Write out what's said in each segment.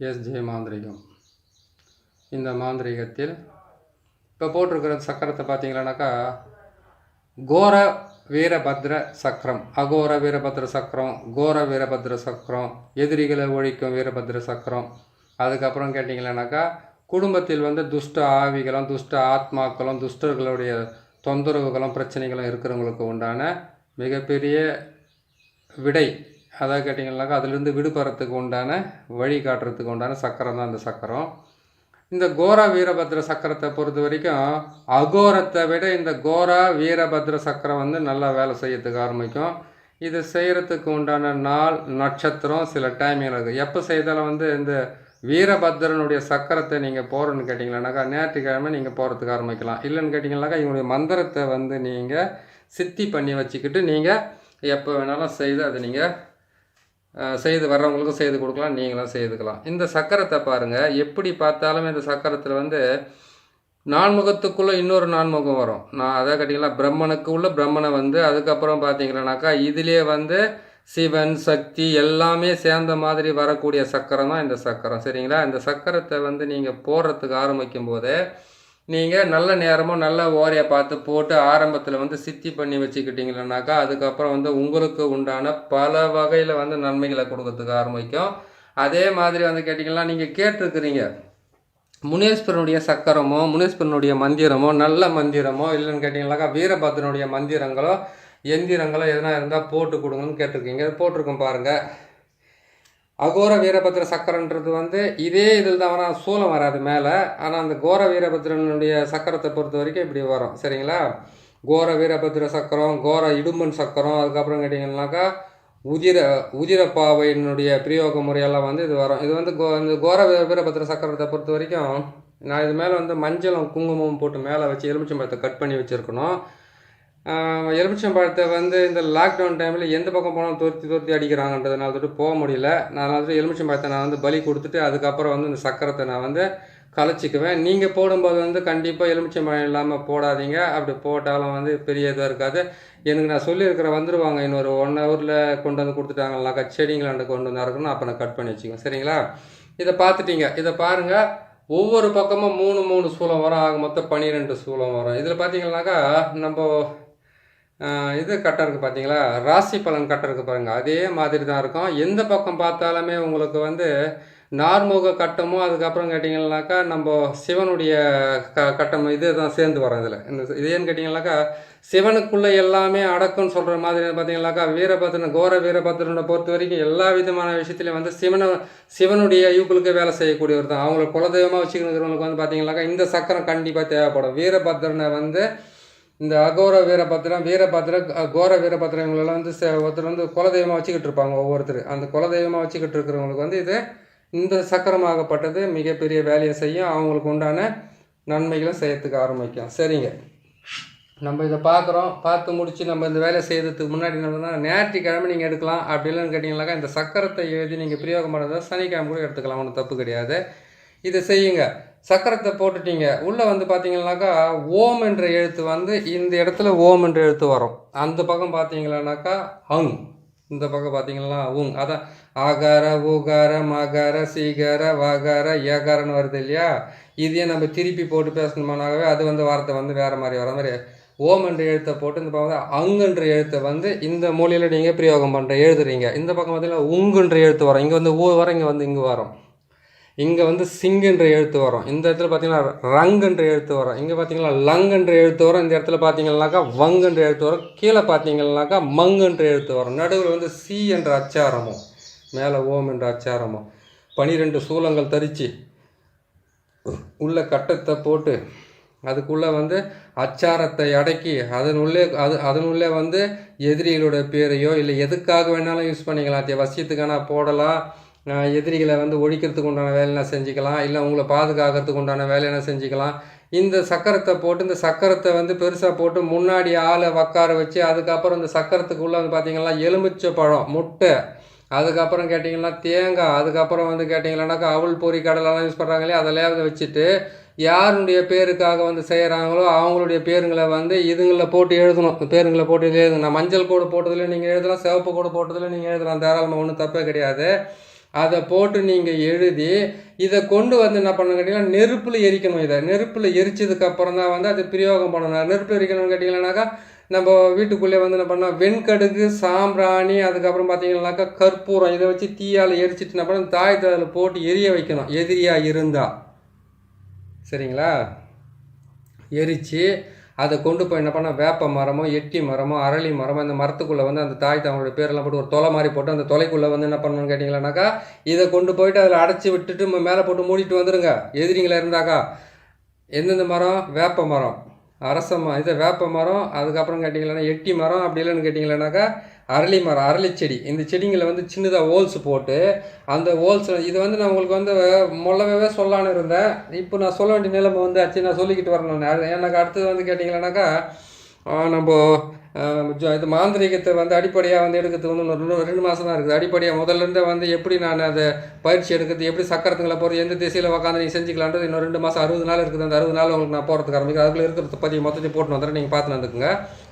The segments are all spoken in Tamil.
SJ S. ஜே மாந்திரிகம். இந்த மாந்திரிகத்தில் இப்போ போட்டிருக்கிற சக்கரத்தை பார்த்தீங்களானாக்கா கோர வீரபத்ர சக்கரம் அகோர வீரபத்ர சக்கரம் கோர வீரபத்ர சக்கரம் எதிரிகளை ஒழிக்கும் வீரபத்ர சக்கரம். அதுக்கப்புறம் கேட்டிங்களானாக்கா குடும்பத்தில் வந்து துஷ்ட ஆவிகளும் துஷ்ட ஆத்மாக்களும் துஷ்டர்களுடைய தொந்தரவுகளும் பிரச்சனைகளும் இருக்கிறவங்களுக்கு உண்டான மிகப்பெரிய விடை அதாவது கேட்டிங்கன்னாக்கா அதிலிருந்து விடுபடுறதுக்கு உண்டான வழி காட்டுறதுக்கு உண்டான சக்கரம் தான் அந்த சக்கரம். இந்த கோரா வீரபத்ர சக்கரத்தை பொறுத்த வரைக்கும் அகோரத்தை விட இந்த கோரா வீரபத்ர சக்கரம் வந்து நல்லா வேலை செய்யறதுக்கு ஆரம்பிக்கும். இது செய்கிறதுக்கு உண்டான நாள் நட்சத்திரம் சில டைமிங் இருக்குது எப்போ செய்தாலும் வந்து இந்த வீரபத்ரனுடைய சக்கரத்தை நீங்கள் போகிறோன்னு கேட்டிங்களானாக்கா ஞாயிற்றுக்கிழமை நீங்கள் போகிறதுக்கு ஆரம்பிக்கலாம். இல்லைன்னு கேட்டிங்கனாக்கா இவங்களுடைய மந்திரத்தை வந்து நீங்கள் சித்தி பண்ணி வச்சுக்கிட்டு நீங்கள் எப்போ வேணாலும் செய்து அதை நீங்கள் செய்து வர்றவங்களுக்கும் செய்து கொடுக்கலாம் நீங்களும் செய்துக்கலாம். இந்த சக்கரத்தை பாருங்கள் எப்படி பார்த்தாலும் இந்த சக்கரத்தில் வந்து நான்முகத்துக்குள்ளே இன்னொரு நான்முகம் வரும். நான் அதை கேட்டிங்களா பிரம்மனுக்கு உள்ள பிரம்மனை வந்து அதுக்கப்புறம் பார்த்தீங்கன்னாக்கா இதிலே வந்து சிவன் சக்தி எல்லாமே சேர்ந்த மாதிரி வரக்கூடிய சக்கரம் தான் இந்த சக்கரம். சரிங்களா? இந்த சக்கரத்தை வந்து நீங்கள் போடுறதுக்கு ஆரம்பிக்கும் போதே நீங்கள் நல்ல நேரமும் நல்ல ஓரையை பார்த்து போட்டு ஆரம்பத்தில் வந்து சித்தி பண்ணி வச்சுக்கிட்டீங்களனாக்கா அதுக்கப்புறம் வந்து உங்களுக்கு உண்டான பல வகையில் வந்து நன்மைகளை கொடுக்கறதுக்கு ஆரம்பிக்கும். அதே மாதிரி வந்து கேட்டிங்கன்னா நீங்கள் கேட்டிருக்கிறீங்க முனேஸ்வரனுடைய சக்கரமோ முனேஸ்வரனுடைய மந்திரமோ நல்ல மந்திரமோ இல்லைன்னு கேட்டிங்கனாக்கா வீரபத்ரனுடைய மந்திரங்களோ எந்திரங்களோ எதனா இருந்தால் போட்டு கொடுங்கன்னு கேட்டிருக்கீங்க. போட்டிருக்கோம் பாருங்கள் அகோர வீரபத்ர சக்கரன்றது வந்து இதே இதில் தான் வரும் சூலம் வராது மேலே. ஆனால் அந்த கோர வீரபத்ரனுடைய சக்கரத்தை பொறுத்த வரைக்கும் இப்படி வரும். சரிங்களா? கோர வீரபத்ர சக்கரம் கோர இடும்பன் சக்கரம் அதுக்கப்புறம் கேட்டிங்கன்னாக்கா உதிர உதிரப்பாவையினுடைய பிரயோக முறையெல்லாம் வந்து இது வரும். இது வந்து கோ இந்த கோர வீர- வீரபத்ர சக்கரத்தை பொறுத்த வரைக்கும் நான் இது மேலே வந்து மஞ்சளும் குங்குமம் போட்டு மேலே வச்சு எலுமிச்சம்பழத்தை கட் பண்ணி வச்சுருக்கணும். எலுமிச்சம்பழத்தை வந்து இந்த லாக்டவுன் டைமில் எந்த பக்கம் போனாலும் துரத்தி துரத்தி அடிக்கிறாங்கன்றதுனால தொட்டு போக முடியல. நான் வந்து எலுமிச்சம்பழத்தை நான் வந்து பலி கொடுத்துட்டு அதுக்கப்புறம் வந்து இந்த சக்கரத்தை நான் வந்து கலைச்சிக்குவேன். நீங்கள் போடும்போது வந்து கண்டிப்பாக எலுமிச்சம்பழம் இல்லாமல் போடாதீங்க. அப்படி போட்டாலும் வந்து பெரிய இதாக இருக்காது. எனக்கு நான் சொல்லியிருக்கிற வந்துடுவாங்க இன்னொரு ஒன் ஹவரில் கொண்டு வந்து கொடுத்துட்டாங்கனாக்கா செடிங்களாண்ட கொண்டு வந்து இருக்கணும் அப்போ நான் கட் பண்ணி வச்சுக்குவேன். சரிங்களா? இதை பார்த்துட்டீங்க. இதை பாருங்கள் ஒவ்வொரு பக்கமும் மூணு மூணு சூளம் வரும். ஆக மொத்தம் பன்னிரெண்டு சூளம் வரும். இதில் பார்த்தீங்கன்னாக்கா நம்ம இது கட்டம் இருக்குது பார்த்தீங்களா ராசி பலன் கட்டம் இருக்குது பாருங்கள் அதே மாதிரி தான் இருக்கும். எந்த பக்கம் பார்த்தாலுமே உங்களுக்கு வந்து நார்முக கட்டமும் அதுக்கப்புறம் கேட்டிங்கன்னாக்கா நம்ம சிவனுடைய க கட்டம் இது தான் சேர்ந்து வரோம் இதில். இந்த இது ஏன்னு கேட்டிங்கனாக்கா சிவனுக்குள்ளே எல்லாமே அடக்கம்னு சொல்கிற மாதிரி பார்த்தீங்கன்னாக்கா வீரபத்ரன் கோர வீரபத்ரனை பொறுத்த வரைக்கும் எல்லா விதமான விஷயத்துலையும் வந்து சிவனை சிவனுடைய யூக்களுக்கு வேலை செய்யக்கூடியவர் தான். அவங்கள குலதெய்வமாக வச்சுக்கிறவங்களுக்கு வந்து பார்த்தீங்கன்னாக்கா இந்த சக்கரம் கண்டிப்பாக தேவைப்படும். வீரபத்ரனை வந்து இந்த அகோர வீரபத்திரம் வீரபத்திர கோர வீரபத்திரம் இவங்களெல்லாம் வந்து ஒருத்தர் வந்து குலதெய்வமாக வச்சுக்கிட்டு இருப்பாங்க ஒவ்வொருத்தர். அந்த குலதெய்வமாக வச்சுக்கிட்டு இருக்கிறவங்களுக்கு வந்து இது இந்த சக்கரமாகப்பட்டது மிகப்பெரிய வேலையை செய்யும். அவங்களுக்கு உண்டான நன்மைகளும் செய்யறதுக்கு ஆரம்பிக்கும். சரிங்க. நம்ம இதை பார்க்குறோம். பார்த்து முடித்து நம்ம இந்த வேலை செய்யறதுக்கு முன்னாடி என்னன்னா ஞாயிற்றுக்கிழமை நீங்கள் எடுக்கலாம். அப்படி இல்லைன்னு கேட்டிங்கனாக்கா இந்த சக்கரத்தை எழுதி நீங்கள் பிரயோகம் பண்ணுறதா சனிக்கிழமை கூட எடுத்துக்கலாம். ஒன்றும் தப்பு கிடையாது. இதை செய்யுங்க. சக்கரத்தை போட்டுட்டீங்க. உள்ளே வந்து பார்த்தீங்கன்னாக்கா ஓம் என்ற எழுத்து வந்து இந்த இடத்துல ஓம் என்ற எழுத்து வரும். அந்த பக்கம் பார்த்தீங்களானாக்கா அங் இந்த பக்கம் பார்த்தீங்கன்னா உங். அதான் ஆகார ஊகார மகார சீகார வகார ஏகாரன்னு வருது இல்லையா? இதையே நம்ம திருப்பி போட்டு பேசணுமானாகவே அது வந்து வார்த்தை வந்து வேறு மாதிரி வர மாதிரி ஓம் என்ற எழுத்தை போட்டு இந்த பக்கம் வந்து அங்குன்ற எழுத்தை வந்து இந்த மூலையில் நீங்கள் பிரயோகம் பண்ணுற எழுதுறீங்க. இந்த பக்கம் பார்த்தீங்கன்னா உங்குன்ற எழுத்து வரும். இங்கே வந்து ஊ வரும் இங்கே வந்து இங்கே வரும். இங்கே வந்து சிங்குன்ற எழுத்து வரும். இந்த இடத்துல பார்த்தீங்கன்னா ரங்குன்ற எழுத்து வரும். இங்கே பார்த்தீங்கன்னா லங்குன்ற எழுத்து வரும். இந்த இடத்துல பார்த்தீங்கன்னாக்கா வங்குன்ற எழுத்து வரும். கீழே பார்த்தீங்கன்னாக்கா மங்குன்ற எழுத்து வரும். நடுவில் வந்து சி என்ற அச்சாரமும் மேலே ஓம் என்ற அச்சாரமும். பனிரெண்டு சூலங்கள் தரித்து உள்ள கட்டத்தை போட்டு அதுக்குள்ளே வந்து அச்சாரத்தை அடக்கி அதனுள்ளே அது அதனுள்ளே வந்து எதிரிகளோட பேரையோ இல்லை எதுக்காக வேணாலும் யூஸ் பண்ணிக்கலாம். தே வசியத்துக்கான போடலாம். எதிரிகளை வந்து ஒழிக்கிறதுக்கு உண்டான வேலைனா செஞ்சுக்கலாம் இல்லை உங்களை பாதுகாக்கிறதுக்கு உண்டான வேலைனா செஞ்சுக்கலாம். இந்த சக்கரத்தை போட்டு இந்த சக்கரத்தை வந்து பெருசாக போட்டு முன்னாடி ஆளை உக்கார வச்சு அதுக்கப்புறம் இந்த சக்கரத்துக்குள்ளே வந்து பார்த்தீங்கன்னா எலுமிச்சை பழம் முட்டை. அதுக்கப்புறம் கேட்டிங்கன்னா தேங்காய் அதுக்கப்புறம் வந்து கேட்டிங்கன்னாக்கா அவள் பொறி கடலெல்லாம் யூஸ் பண்ணுறாங்களே அதெல்லாம் வந்து வச்சுட்டு யாருடைய பேருக்காக வந்து செய்கிறாங்களோ அவங்களுடைய பேருங்களை வந்து இதுங்களில் போட்டு எழுதணும். பேருங்களை போட்டு எழுதுங்க. நான் மஞ்சள் கோடு போட்டதில் நீங்கள் எழுதலாம் சிவப்பு கோடு போட்டதில் நீங்கள் எழுதலாம். தாராளமாக ஒன்றும் தப்பே கிடையாது. அதை போட்டு நீங்கள் எழுதி இதை கொண்டு வந்து என்ன பண்ணணும் கேட்டிங்கன்னா நெருப்பில் எரிக்கணும் இதை. நெருப்பில் எரிச்சதுக்கு அப்புறம் தான் வந்து அது பிரயோகம் பண்ணணும். நெருப்பில் எரிக்கணும்னு கேட்டிங்கன்னாக்கா நம்ம வீட்டுக்குள்ளே வந்து என்ன பண்ணோம் வெண்கடுகு சாம்பிராணி அதுக்கப்புறம் பார்த்தீங்கன்னாக்கா கற்பூரம் இதை வச்சு தீயால் எரிச்சிட்டு என்ன பண்ணணும்? தாய் தாயில் போட்டு எரிய வைக்கணும். எதிரியாக இருந்தால் சரிங்களா? எரித்து அதை கொண்டு போய் என்ன பண்ண வேப்ப மரமோ எட்டி மரமோ அரளி மரமோ அந்த மரத்துக்குள்ளே வந்து அந்த தாய் அவங்களுடைய பேரெல்லாம் போட்டு ஒரு தொலை மாதிரி போட்டு அந்த தொலைக்குள்ளே வந்து என்ன பண்ணணும்னு கேட்டிங்களானாக்கா இதை கொண்டு போயிட்டு அதில் அடைச்சி விட்டுட்டு மேலே போட்டு மூடிட்டு வந்துடுங்க எதிரிங்களா இருந்தாக்கா எந்தெந்த மரம்? வேப்ப மரம். அரச மரம் இது வேப்ப மரம் அதுக்கப்புறம் கேட்டிங்களா எட்டி மரம் அப்படி இல்லைன்னு கேட்டிங்களானாக்கா அரளி மரம் அரளி செடி. இந்த செடிங்களை வந்து சின்னதாக ஹோல்ஸ் போட்டு அந்த ஹோல்ஸில் இது வந்து நான் உங்களுக்கு வந்து முள்ளவே சொல்லலான்னு இருந்தேன். இப்போ நான் சொல்ல வேண்டிய நிலைமை வந்து ஆச்சு நான் சொல்லிக்கிட்டு வரணும் நான். எனக்கு அடுத்தது வந்து கேட்டிங்களானாக்கா நம்ம இது மாந்திரிகத்தை வந்து அடிப்படையாக வந்து எடுக்கிறது வந்து ரெண்டு ரெண்டு மாதம் தான் இருக்குது. அடிப்படையாக முதல்ல இருந்தே வந்து எப்படி நான் அதை பயிற்சி எடுக்கிறது எப்படி சக்கரத்துங்களை போகிறது எந்த திசையில் உட்காந்து நீங்கள் செஞ்சுக்கலான்றது இன்னும் ரெண்டு மாதம் அறுபது நாள் இருக்குது. அந்த அறுபது நாள் உங்களுக்கு நான் போகிறதுக்கு ஆரம்பிக்கும் அதுக்குள்ளே இருக்கிறத பற்றி மொத்தத்தையும் போட்டு வந்துடுறேன். நீங்கள் பார்த்து வந்துக்குங்க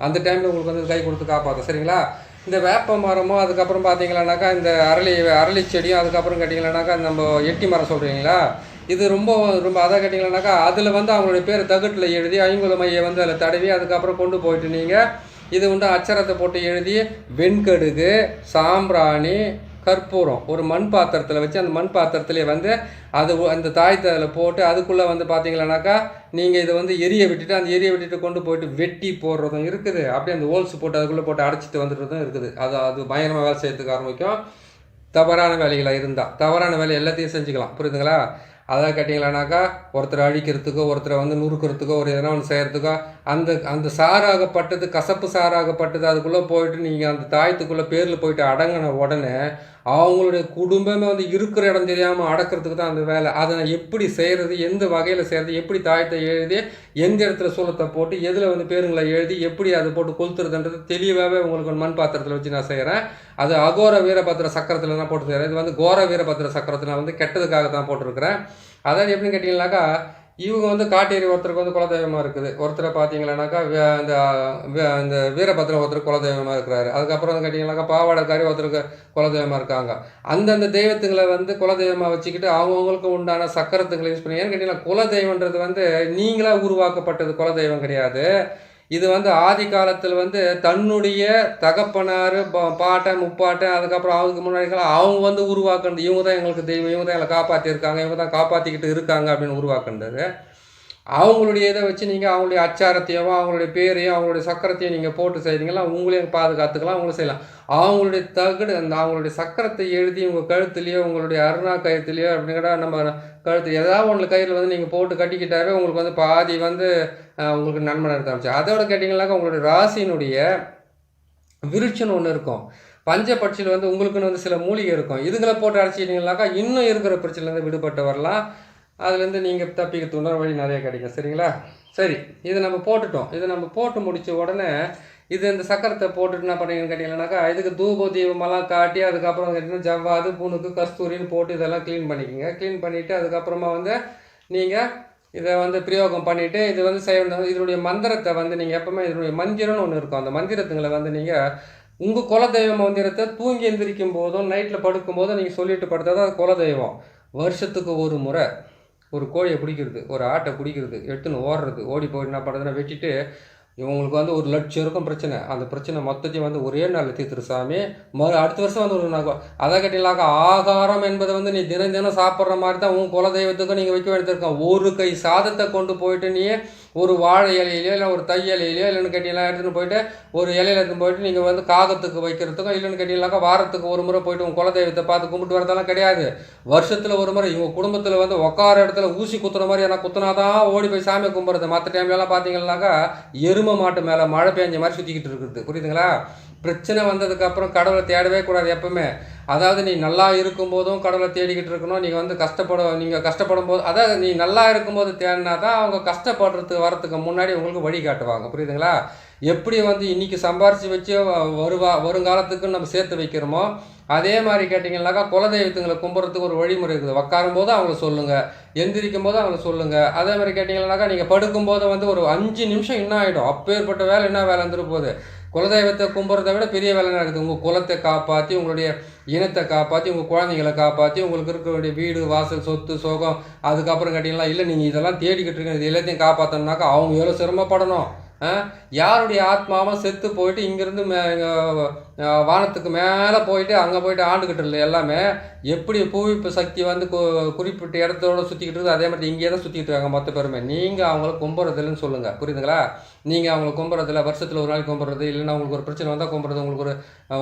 அந்த டைமில் உங்களுக்கு வந்து கை கொடுத்து காப்பாற்றும் சரிங்களா? இந்த வேப்ப மரமும் அதுக்கப்புறம் பார்த்தீங்களானாக்கா இந்த அரளி அரளி செடியும் அதுக்கப்புறம் கேட்டிங்களானாக்கா நம்ம எட்டி மரம் சொல்கிறீங்களா இது ரொம்ப ரொம்ப அதை கேட்டிங்களானாக்கா அதில் வந்து அவங்களுடைய பேர் தகட்டில் எழுதி ஐங்குல மையை வந்து அதில் தடவி அதுக்கப்புறம் கொண்டு போயிட்டு நீங்கள் இது வந்து அச்சரத்தை போட்டு எழுதி வெண்கடுகு சாம்பிராணி கற்பூரம் ஒரு மண் பாத்திரத்தில் வச்சு அந்த மண் பாத்திரத்துலேயே வந்து அது அந்த தாயத்தில் அதில் போட்டு அதுக்குள்ளே வந்து பார்த்தீங்களானாக்கா நீங்கள் இதை வந்து எரிய விட்டுட்டு அந்த எரிய விட்டுட்டு கொண்டு போயிட்டு வெட்டி போடுறதும் இருக்குது. அப்படியே அந்த ஹோல்ஸ் போட்டு அதுக்குள்ளே போட்டு அடைச்சிட்டு வந்துடுறதும் இருக்குது. அது அது பயங்கரமாக வேலை செய்யறதுக்கு ஆரம்பிக்கும். தவறான வேலைகளாக இருந்தால் தவறான வேலை எல்லாத்தையும் செஞ்சுக்கலாம். புரியுதுங்களா? அதை கேட்டிங்களானாக்கா ஒருத்தரை அழிக்கிறதுக்கோ ஒருத்தரை வந்து நுறுக்கிறதுக்கோ ஒரு எதனா ஒன்று செய்கிறதுக்கோ அந்த அந்த சாராகப்பட்டது கசப்பு சாராகப்பட்டது அதுக்குள்ளே போயிட்டு நீங்கள் அந்த தாயத்துக்குள்ளே பேரில் போயிட்டு அடங்கின உடனே அவங்களுடைய குடும்பமே வந்து இருக்கிற இடம் தெரியாமல் அடக்கிறதுக்கு தான் அந்த வேலை. அதை நான் எப்படி செய்கிறது எந்த வகையில் செய்கிறது எப்படி தாயத்தை எழுதி எந்த இடத்துல சூளத்தை போட்டு எதில் வந்து பேருங்களை எழுதி எப்படி அதை போட்டு கொளுத்துறதுன்றது தெளிவாகவே உங்களுக்கு ஒரு மண் பாத்திரத்தில் வச்சு நான் செய்கிறேன் அது அகோர வீரபத்திர சக்கரத்தில் தான் போட்டு செய்கிறேன் இது வந்து கோர வீரபத்திர சக்கரத்தில் நான் வந்து கெட்டதுக்காக தான் போட்டிருக்கிறேன். அதாவது எப்படின்னு கேட்டிங்கனாக்கா இவங்க வந்து காட்டேரி ஒருத்தருக்கு வந்து குலதெய்வமாக இருக்குது. ஒருத்தரை பார்த்தீங்கன்னாக்கா வே- இந்த இந்த வீரபத்திரம் ஒருத்தர் குலதெய்வமாக இருக்கிறாரு. அதுக்கப்புறம் வந்து கேட்டிங்கனாக்கா பாவாடைக்காரி ஒருத்தருக்கு குலதெய்வமாக இருக்காங்க. அந்தந்த தெய்வத்துங்களை வந்து குலதெய்வமாக வச்சுக்கிட்டு அவங்கவுங்களுக்கு உண்டான சக்கரத்துங்களை யூஸ் பண்ணி ஏன்னு கேட்டிங்கன்னா குலதெய்வன்றது வந்து நீங்களாக உருவாக்கப்பட்டது குலதெய்வம் கிடையாது. இது வந்து ஆதி காலத்தில் வந்து தன்னுடைய தகப்பனார் பா- பாட்டன் முப்பாட்டன் அதுக்கப்புறம் அவங்களுக்கு முன்னாடி அவங்க வந்து உருவாக்குனது. இவங்க தான் எங்களுக்கு தெய்வம் இவங்க தான் எங்களை காப்பாற்றிருக்காங்க இவங்க தான் காப்பாற்றிக்கிட்டு இருக்காங்க அப்படின்னு உருவாக்குனது. அவங்களுடைய இதை வச்சு நீங்கள் அவங்களுடைய அச்சாரத்தையோ அவங்களுடைய பேரையும் அவங்களுடைய சக்கரத்தையும் நீங்கள் போட்டு செய்கிறீங்களா உங்களையும் பாதுகாத்துக்கலாம் அவங்களும் செய்யலாம். அவங்களுடைய தகடு அந்த அவங்களுடைய சக்கரத்தை எழுதி உங்கள் கழுத்துலேயோ உங்களுடைய அருணா கயத்துலேயோ அப்படிங்கிற நம்ம கழுத்து ஏதாவது ஒன்று கயிறில் வந்து நீங்கள் போட்டு கட்டிக்கிட்டாவே உங்களுக்கு வந்து பாதி வந்து உங்களுக்கு நன்மை நடத்த ஆரம்பிச்சு. அதோட கேட்டிங்கனாக்கா உங்களுடைய ராசியினுடைய விருட்சன்னு ஒன்று இருக்கும். பஞ்சபட்சியில் வந்து உங்களுக்குன்னு வந்து சில மூலிகை இருக்கும். இதுங்களை போட்டு அடைச்சிட்டிங்கனாக்கா இன்னும் இருக்கிற பிரச்சனைலேருந்து விடுபட்டு வரலாம். அதுலேருந்து நீங்கள் தப்பிக்க உண்டான வழி நிறைய கிடைக்கும் சரிங்களா? சரி இதை நம்ம போட்டுட்டோம். இதை நம்ம போட்டு முடித்த உடனே இது இந்த சக்கரத்தை போட்டுட்டு என்ன பண்ணீங்கன்னு கேட்டிங்கன்னாக்கா இதுக்கு தூப தீபமெல்லாம் காட்டி அதுக்கப்புறம் கேட்டிங்கன்னா ஜவ்வாது பூனுக்கு கஸ்தூரின்னு போட்டு இதெல்லாம் க்ளீன் பண்ணிக்கோங்க. க்ளீன் பண்ணிவிட்டு அதுக்கப்புறமா வந்து நீங்கள் இதை வந்து பிரயோகம் பண்ணிவிட்டு இது வந்து செய்ய இதனுடைய மந்திரத்தை வந்து நீங்கள் எப்போவுமே இதனுடைய மந்திரம்னு ஒன்று இருக்கும். அந்த மந்திரத்துங்களை வந்து நீங்கள் உங்கள் குலதெய்வ மந்திரத்தை தூங்கி எந்திரிக்கும் போதும் நைட்டில் படுக்கும் போதும் நீங்கள் சொல்லிட்டு படுத்தா தான் அது குலதெய்வம். வருஷத்துக்கு ஒரு முறை. ஒரு கோழியை பிடிக்கிறது ஒரு ஆட்டை பிடிக்கிறது எடுத்துன்னு ஓடுறது ஓடி போய் என்ன பண்ணுறதுன்னா வெட்டிட்டு இவங்களுக்கு வந்து ஒரு லட்சம் இருக்கும் பிரச்சனை. அந்த பிரச்சனை மொத்தத்தையும் வந்து ஒரே நாளில் தீர்த்துரு சாமி. மறு அடுத்த வருஷம் வந்து ஒரு நாங்கள் அதை கட்டிலாக ஆகாரம் என்பதை வந்து நீ தினம் தினம் சாப்பிட்ற மாதிரி தான் உன் குலதெய்வத்துக்கும் நீங்கள் வைக்க வேண்டியிருக்கோம் ஒரு கை சாதத்தை கொண்டு போயிட்டு நீ ஒரு வாழை இலையிலையோ இல்லை ஒரு தை இலையிலையோ இல்லைன்னு கேட்டீங்கன்னா எடுத்துன்னு போயிட்டு ஒரு இலையில எடுத்துன்னு போயிட்டு நீங்கள் வந்து காகத்துக்கு வைக்கிறதுக்கும் இல்லைன்னு கேட்டீங்கன்னாக்கா வாரத்துக்கு ஒரு முறை போயிட்டு உங்கள் குலதெய்வத்தை பார்த்து கும்பிட்டு வரதெல்லாம் கிடையாது. வருஷத்தில் ஒரு முறை இவங்க குடும்பத்தில் வந்து உட்கார இடத்துல ஊசி குத்துற மாதிரி எனக்கு குத்துனாதான் ஓடி போய் சாமி கும்பிட்றது. மற்ற டைம்லலாம் பார்த்தீங்கன்னாக்கா எரும மாட்டு மேலே மழை பெஞ்ச மாதிரி சுற்றிக்கிட்டு இருக்குது. புரியுதுங்களா? பிரச்சனை வந்ததுக்கப்புறம் கடவுளை தேடவே கூடாது எப்பவுமே. அதாவது நீ நல்லா இருக்கும்போதும் கடவுளை தேடிக்கிட்டு இருக்கணும். நீங்கள் வந்து கஷ்டப்பட நீங்கள் கஷ்டப்படும் போது அதாவது நீ நல்லா இருக்கும்போது தேடினா தான் அவங்க கஷ்டப்படுறதுக்கு வரத்துக்கு முன்னாடி உங்களுக்கு வழி காட்டுவாங்க. புரியுதுங்களா? எப்படி வந்து இன்றைக்கி சம்பாரித்து வச்சு வருவா வருங்காலத்துக்கு நம்ம சேர்த்து வைக்கிறோமோ அதே மாதிரி கேட்டிங்கன்னாக்கா குலதெய்வத்துங்களை கும்பிட்றதுக்கு ஒரு வழிமுறை இருக்குது. உட்காரும் போது அவங்கள சொல்லுங்கள் எந்திரிக்கும் போது அவங்கள சொல்லுங்கள் அதே மாதிரி கேட்டிங்கன்னாக்கா நீங்கள் படுக்கும்போது வந்து ஒரு அஞ்சு நிமிஷம் என்ன ஆகிடும் அப்பேற்பட்ட வேலை என்ன வேலை வந்துட்டு போகுது? குலதெய்வத்தை கும்பிட்றத விட பெரிய வேலை நடக்குது உங்கள் குலத்தை காப்பாற்றி உங்களுடைய இனத்தை காப்பாற்றி உங்கள் குழந்தைங்களை காப்பாற்றி உங்களுக்கு இருக்கக்கூடிய வீடு வாசல் சொத்து சோகம் அதுக்கப்புறம் கேட்டிங்களா இல்லை நீங்கள் இதெல்லாம் தேடிக்கிட்டு இருக்கீங்க. இது எல்லாத்தையும் காப்பாற்றணுனாக்கா அவங்க எவ்வளோ சிரமப்படணும்? யாருடைய ஆத்மாவும் செத்து போயிட்டு இங்கேருந்து மே வானத்துக்கு மேலே போயிட்டு அங்கே போயிட்டு ஆண்டுக்கிட்டு இல்லை எல்லாமே எப்படி புவிப்பு சக்தி வந்து கு- குறிப்பிட்ட இடத்தோட சுற்றிக்கிட்டு இருக்குது அதே மாதிரி இங்கேயே தான் சுற்றிக்கிட்டு இருக்காங்க மொத்த பேருமே. நீங்கள் அவங்கள கும்புறதில்லன்னு சொல்லுங்கள் புரியுதுங்களா? நீங்கள் அவங்கள கும்புறதில்ல வருஷத்தில் ஒரு நாளைக்கு கும்புறது இல்லைன்னா உங்களுக்கு ஒரு பிரச்சனை வந்தால் கும்புறது உங்களுக்கு ஒரு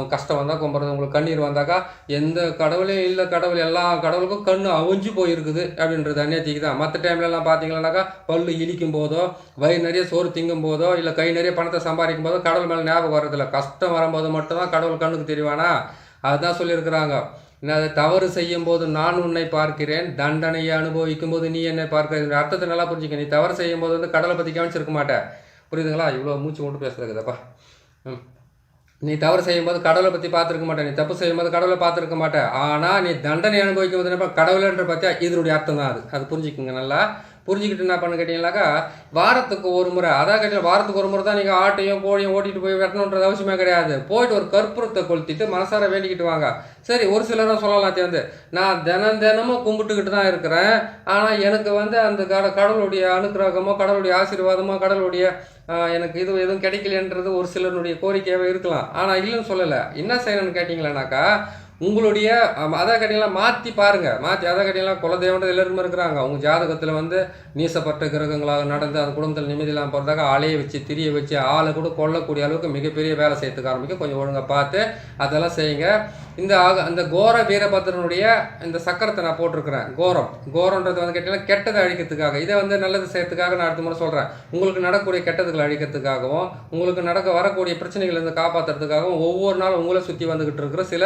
கஷ்டம் வந்தால் கும்புறது உங்களுக்கு கண்ணீர் வந்தாக்கா எந்த கடவுளையும் இல்லை கடவுள் எல்லா கடவுளுக்கும் கண் அவிஞ்சு போயிருக்குது அப்படின்றது அந்நியத்திக்கு தான். மற்ற டைம்லலாம் பார்த்தீங்கன்னாக்கா பல்லு இழிக்கும் போதோ வயிறு நிறைய சோறு திங்கும் போதோ இல்லை கை நிறைய பணத்தை சம்பாதிக்கும் போதோ கடவுள் மேலே ஞாபகம் வர்றதில்ல. கஷ்டம் வரும்போது மட்டும் தான் கடவுள் கண்ணுக்கு தெரிவானா? அதுதான் சொல்லியிருக்கிறாங்க. நான் தவறு செய்யும் போது நான் உன்னை பார்க்கிறேன். தண்டனையை அனுபவிக்கும் போது நீ என்னை பார்க்கிற அர்த்தத்தை நல்லா புரிஞ்சுக்க. நீ தவறு செய்யும் போது வந்து கடலை பற்றி கவனிச்சிருக்க மாட்டேன் புரியுதுங்களா? இவ்வளோ மூச்சு கொண்டு பேசுறதுக்குதப்பா. ம். நீ தவறு செய்யும்போது கடவுளை பற்றி பார்த்துருக்க மாட்டேன் நீ தப்பு செய்யும்போது கடவுளை பார்த்துருக்க மாட்டேன் ஆனால் நீ தண்டனை அனுபவிக்கும் போது என்ன கடவுளன்ற பார்த்தியா இதனுடைய அர்த்தம் தான் அது. அது புரிஞ்சுக்குங்க நல்லா. புரிஞ்சுக்கிட்டு என்ன பண்ண கேட்டீங்கன்னாக்கா வாரத்துக்கு ஒரு முறை அதான் கேட்டீங்க வாரத்துக்கு ஒரு முறை தான் நீங்கள் ஆட்டையும் கோழியும் ஓட்டிகிட்டு போய் வெட்டணுன்றது அவசியமே கிடையாது. போயிட்டு ஒரு கற்பூரத்தை கொளுத்திட்டு மனசார வேண்டிக்கிட்டு வாங்க. சரி ஒரு சிலரும் சொல்லலாம் தேர்ந்து. நான் தினம் தினமும் கும்பிட்டுக்கிட்டு தான் இருக்கிறேன். ஆனால் எனக்கு வந்து அந்த கட கடவுளுடைய அனுக்கிரகமோ கடவுளுடைய ஆசீர்வாதமோ கடவுளுடைய எனக்கு இது எதுவும் கிடைக்கலன்றது ஒரு சிலருடைய கோரிக்கையாகவே இருக்கலாம். ஆனால் இல்லைன்னு சொல்லலை. என்ன செய்யணும்னு கேட்டிங்களேனாக்கா உங்களுடைய ஆம், அதை மாற்றி பாருங்கள் மாற்றி அதை கேட்டிங்களா குலதெய்வன்றது எல்லாருமே இருக்கிறாங்க. அவங்க ஜாதகத்தில் வந்து நீசப்பட்ட கிரகங்களாக நடந்து அந்த குடும்பத்தில் நிம்மதி இல்லாமல் போகிறதாக ஆளைய வச்சு திரிய வச்சு ஆளை கூட கொல்லக்கூடிய அளவுக்கு மிகப்பெரிய வேலை செய்யறதுக்கு ஆரம்பிக்கும் கொஞ்சம் ஒழுங்காக பார்த்து அதெல்லாம் செய்யுங்க. இந்த ஆக அந்த கோர வீரபத்ரனுடைய இந்த சக்கரத்தை நான் போட்டிருக்கிறேன். கோரம். கோரன்றது வந்து கேட்டிங்கன்னா கெட்டதை அழிக்கிறதுக்காக. இதை வந்து நல்லது செய்யறதுக்காக நான் அடுத்த முறை சொல்கிறேன் உங்களுக்கு நடக்கக்கூடிய கெட்டதுகளை அழிக்கிறதுக்காகவும் உங்களுக்கு நடக்க வரக்கூடிய பிரச்சனைகள் இருந்து காப்பாற்றுறதுக்காகவும் ஒவ்வொரு நாளும் உங்களை சுற்றி வந்துக்கிட்டு இருக்கிற சில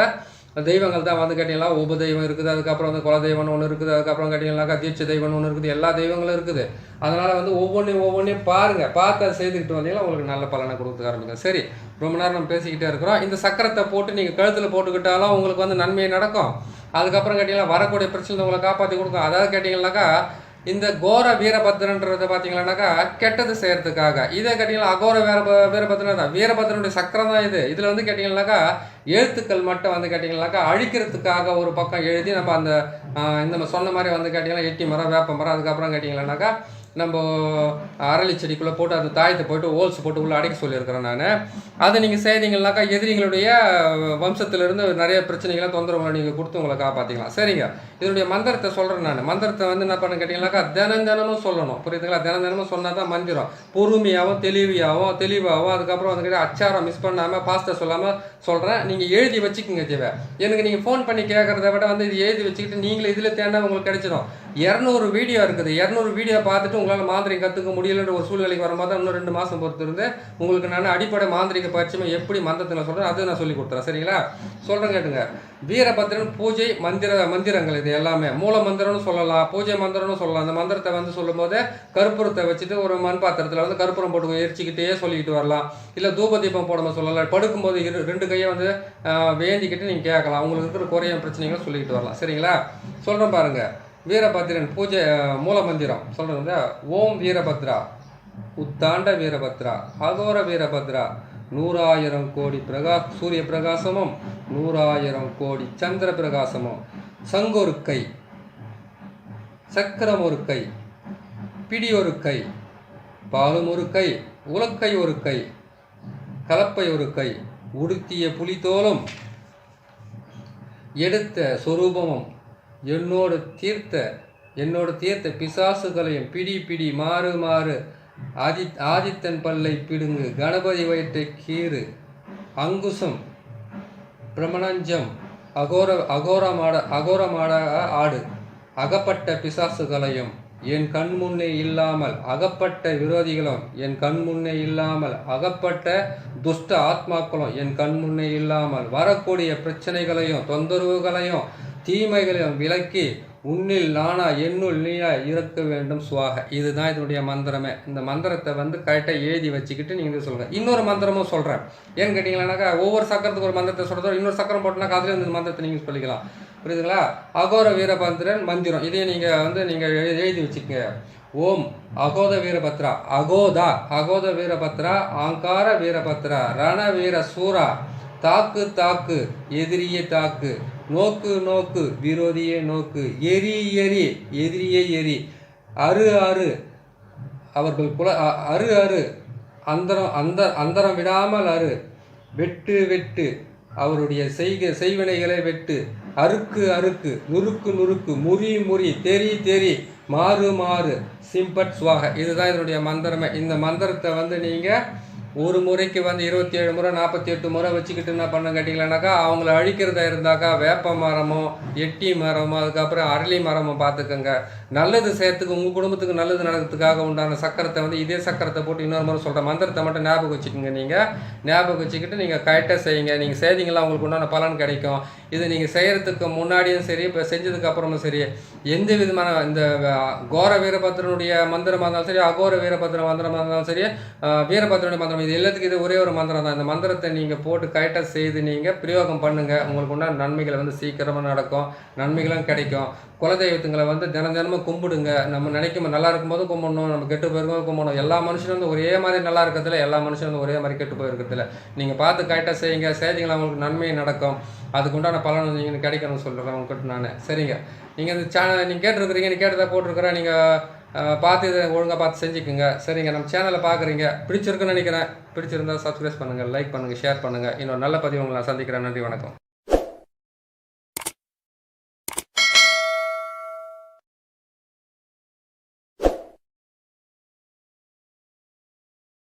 தெய்வங்கள் தான் வந்து கேட்டிங்கன்னா உப தெய்வம் இருக்குது அதுக்கப்புறம் வந்து குல தெய்வம்னு ஒன்று இருக்குது அதுக்கப்புறம் கேட்டிங்கன்னாக்கா தீட்ச தெய்வம்னு ஒன்று இருக்குது எல்லா தெய்வங்களும் இருக்குது. அதனால் வந்து ஒவ்வொன்றையும் ஒவ்வொன்றையும் பாருங்கள் பார்த்து அதை செய்துக்கிட்டு வந்தீங்கன்னா உங்களுக்கு நல்ல பலனை கொடுக்க ஆரம்பிக்கும். சரி ரொம்ப நேரம் நம்ம பேசிக்கிட்டே இருக்கிறோம். இந்த சக்கரத்தை போட்டு நீங்கள் கழுத்தில் போட்டுக்கிட்டாலும் உங்களுக்கு வந்து நன்மை நடக்கும். அதுக்கப்புறம் கேட்டிங்கன்னா வரக்கூடிய பிரச்சனை உங்களை காப்பாற்றி கொடுக்கும். அதாவது கேட்டிங்கன்னாக்கா இந்த கோர வீரபத்ரன்றதை பார்த்தீங்கன்னாக்கா கெட்டது செய்யறதுக்காக. இதை கேட்டிங்கன்னா அகோர வீர வீரபத்ரன் தான் வீரபத்ரனுடைய சக்கரம் தான் இது. இதில் வந்து கேட்டிங்கன்னாக்கா எழுத்துக்கள் மட்டும் வந்து கேட்டிங்கன்னாக்கா அழிக்கிறதுக்காக ஒரு பக்கம் எழுதி நம்ம அந்த இந்த சொன்ன மாதிரி வந்து கேட்டிங்கன்னா எட்டி மரம் வேப்ப மரம் அதுக்கப்புறம் கேட்டிங்கன்னாக்கா நம்ம அரளி செடிக்குள்ளே போட்டு அந்த தாயத்தை போயிட்டு ஹோல்ஸ் போட்டு உள்ளே அடைக்க சொல்லியிருக்கிறேன் நான். அதை நீங்கள் செய்தீங்கன்னாக்கா எதிரிங்களுடைய வம்சத்திலிருந்து நிறைய பிரச்சனைகள்லாம் தொந்தரவுகளை நீங்கள் கொடுத்து உங்களை காப்பாற்றிக்கலாம் சரிங்க. இதனுடைய மந்திரத்தை சொல்கிறேன் நான். மந்திரத்தை வந்து என்ன பண்ண கேட்டிங்கன்னாக்கா தினம் தினமும் சொல்லணும். புரியுதுங்களா? தினம் தினமும் சொன்னால் தான் மந்திரம். பொறுமையாகவும் தெளிவியாகவும் தெளிவாகவும் அதுக்கப்புறம் வந்து அச்சாரம் மிஸ் பண்ணாமல் பாஸ்ட்டை சொல்லாமல் சொல்கிறேன் நீங்கள் எழுதி வச்சுக்கோங்க தேவை எனக்கு நீங்கள் ஃபோன் பண்ணி கேட்குறத விட வந்து இது எழுதி வச்சுக்கிட்டு நீங்களே இதில் தேனா உங்களுக்கு கிடைச்சிடும் இரநூறு வீடியோ இருக்குது. இரநூறு வீடியோ பார்த்துட்டு உங்களால் மாந்திரிகம் கற்றுக்க முடியலன்ற ஒரு சூழ்நிலைக்கு வரும்போது தான் இன்னும் ரெண்டு மாதம் பொறுத்து இருந்து உங்களுக்கு நான் அடிப்படை மாந்திரிக பயிற்சியுமே எப்படி மந்திரத்தில் சொல்கிறேன் அது நான் சொல்லி கொடுத்துறேன். சரிங்களா? சொல்கிறேன் கேட்டுங்க. வீரபத்ரன் பூஜை மந்திர மந்திரங்கள் இது எல்லாமே. மூல மந்திரம்னு சொல்லலாம் பூஜை மந்திரம்னு சொல்லலாம். அந்த மந்திரத்தை வந்து சொல்லும்போது கற்பூரத்தை வச்சுட்டு ஒரு மண் பாத்திரத்தில் வந்து கற்பூரம் போட்டு எரிச்சிக்கிட்டே சொல்லிக்கிட்டு வரலாம். இல்லை தூப தீபம் போடாமல் சொல்லலாம் படுக்கும்போது இரு ரெண்டு கையை வந்து வேண்டிக்கிட்டு நீங்கள் கேட்கலாம். உங்களுக்கு இருக்கிற குறைய பிரச்சனைகளை சொல்லிக்கிட்டு வரலாம். சரிங்களா? சொல்கிறேன் பாருங்கள் வீரபத்ரன் பூஜை மூலமந்திரம். மூல மந்திரம் சொல்கிறது வந்து ஓம் வீரபத்ரா உத்தாண்ட வீரபத்ரா அகோர வீரபத்ரா நூறாயிரம் கோடி பிரகா சூரிய பிரகாசமும் நூறாயிரம் கோடி சந்திர பிரகாசமும். சங்கொரு கை சக்கரம் ஒரு கை பிடி ஒரு கை பாலும் ஒரு கை உலக்கை ஒரு கை கலப்பை ஒரு கை உடுத்திய புலித்தோலும் எடுத்த சொரூபமும் என்னோடு தீர்த்த என்னோடு தீர்த்த பிசாசுகளையும் பிடி பிடி மாறு மாறு. ஆதி ஆதித்தன் பல்லை பிடுங்கு கணபதி வயிற்றை கீறு. அங்குசம் பிரமணஞ்சம் அகோர அகோரமாட அகோரமாட ஆடு. அகப்பட்ட பிசாசுகளையும் என் கண் முன்னே இல்லாமல் அகப்பட்ட விரோதிகளும் என் கண் முன்னே இல்லாமல் அகப்பட்ட துஷ்ட ஆத்மாக்களும் என் கண் முன்னே இல்லாமல் வரக்கூடிய பிரச்சனைகளையும் தொந்தரவுகளையும் தீமைகளை விலக்கி உன்னில் நானா என்னுள் நீயா இருக்க வேண்டும் சுவாக. இதுதான் இதனுடைய மந்திரமே. இந்த மந்திரத்தை வந்து கரெக்டாக எழுதி வச்சுக்கிட்டு நீங்கள் சொல்லுங்கள் இன்னொரு மந்திரமும் சொல்கிறேன் ஏன்னு கேட்டிங்களானாக்கா ஒவ்வொரு சக்கரத்துக்கு ஒரு மந்திரத்தை சொல்கிறதோ இன்னொரு சக்கரம் போட்டோம்னா அதுலேயும் இந்த மந்திரத்தை நீங்கள் சொல்லிக்கலாம். புரியுதுங்களா? அகோர வீரபந்திரன் மந்திரம். இதையும் நீங்கள் வந்து நீங்கள் எழுதி வச்சுக்கோங்க. ஓம் அகோத வீரபத்ரா. அகோதா. அகோத வீரபத்ரா ஆங்கார வீரபத்ரா ரண வீர சூரா. தாக்கு தாக்கு. எதிரியே தாக்கு. நோக்கு நோக்கு விரோதியே நோக்கு. எரி எரி எதிரியே எரி. அரு அரு அவர்கள் குல அரு அரு அந்தரம் அந்த அந்தரம் விடாமல் அரு வெட்டு வெட்டு. அவருடைய செய்க செய்வினைகளை வெட்டு. அறுக்கு அறுக்கு. நுறுக்கு நுறுக்கு. முறி முறி. தெரி தெரி மாறு மாறு. சிம்பட் சுவாக. இதுதான் இதனுடைய மந்திரமே. இந்த மந்திரத்தை வந்து நீங்கள் ஒரு முறைக்கு வந்து இருபத்தி ஏழு முறை நாற்பத்தி எட்டு முறை வச்சுக்கிட்டு என்ன பண்ண கேட்டிங்களானாக்கா அவங்கள அழிக்கிறதா இருந்தாக்கா வேப்ப மரமோ எட்டி மரமோ அதுக்கப்புறம் அரளி மரமோ பார்த்துக்கோங்க. நல்லது செய்யறதுக்கு உங்கள் குடும்பத்துக்கு நல்லது நடக்கிறதுக்காக உண்டான சக்கரத்தை வந்து இதே சக்கரத்தை போட்டு இன்னொரு முறை சொல்கிற மந்திரத்தை மட்டும் ஞாபகம் வச்சுக்கோங்க நீங்கள் ஞாபகம் வச்சுக்கிட்டு நீங்கள் கரெக்டாக செய்யுங்க. நீங்கள் செய்தீங்களா உங்களுக்கு உண்டான பலன் கிடைக்கும். இது நீங்கள் செய்கிறதுக்கு முன்னாடியும் சரி இப்போ செஞ்சதுக்கு அப்புறமும் சரி. எந்த விதமான இந்த கோர வீரபத்ரனுடைய மந்திரமாக இருந்தாலும் சரி அகோர வீரபத்ர மந்திரமாக இருந்தாலும் சரி அஹ், வீரபத்ரனுடைய மந்திரம் இது எல்லாத்துக்கும் இது ஒரே ஒரு மந்திரம் தான். இந்த மந்திரத்தை நீங்கள் போட்டு கரெக்டாக செய்து நீங்கள் பிரயோகம் பண்ணுங்கள் உங்களுக்கு உண்டான நன்மைகள் வந்து சீக்கிரமாக நடக்கும். நன்மைகளும் கிடைக்கும். குலதெய்வத்துங்களை வந்து தினம் தினமும் கும்பிடுங்க. நம்ம நினைக்கும் நல்லா இருக்கும்போது கும்பிடணும். நம்ம கெட்டு போயிருக்கும் கும்பிடணும். எல்லா மனுஷனும் வந்து ஒரே மாதிரி நல்லா இருக்கிறதுல எல்லா மனுஷனும் வந்து ஒரே மாதிரி கெட்டு போயிருக்கிறதுல. நீங்கள் பார்த்து கரெக்டாக செய்யுங்க. செய்திங்களா உங்களுக்கு நன்மை நடக்கும். அதுக்குண்டான பலன் நீங்கள் கிடைக்கணும்னு சொல்கிறேன் உங்ககிட்ட நான். சரிங்க. நீங்கள் இந்த சேனல் நீங்கள் கேட்டிருக்கிறீங்க நீ கேட்டதை போட்டிருக்கிறேன் நீங்கள் பார்த்து இதை ஒழுங்காக பார்த்து செஞ்சுக்குங்க. சரிங்க. நம்ம சேனலை பார்க்குறீங்க. பிடிச்சிருக்குன்னு நினைக்கிறேன். பிடிச்சிருந்தா சப்ஸ்கிரைப் பண்ணுங்கள் லைக் பண்ணுங்கள் ஷேர் பண்ணுங்கள் இன்னொரு நல்ல பதிவு உங்களை நான் சந்திக்கிறேன். நன்றி வணக்கம்.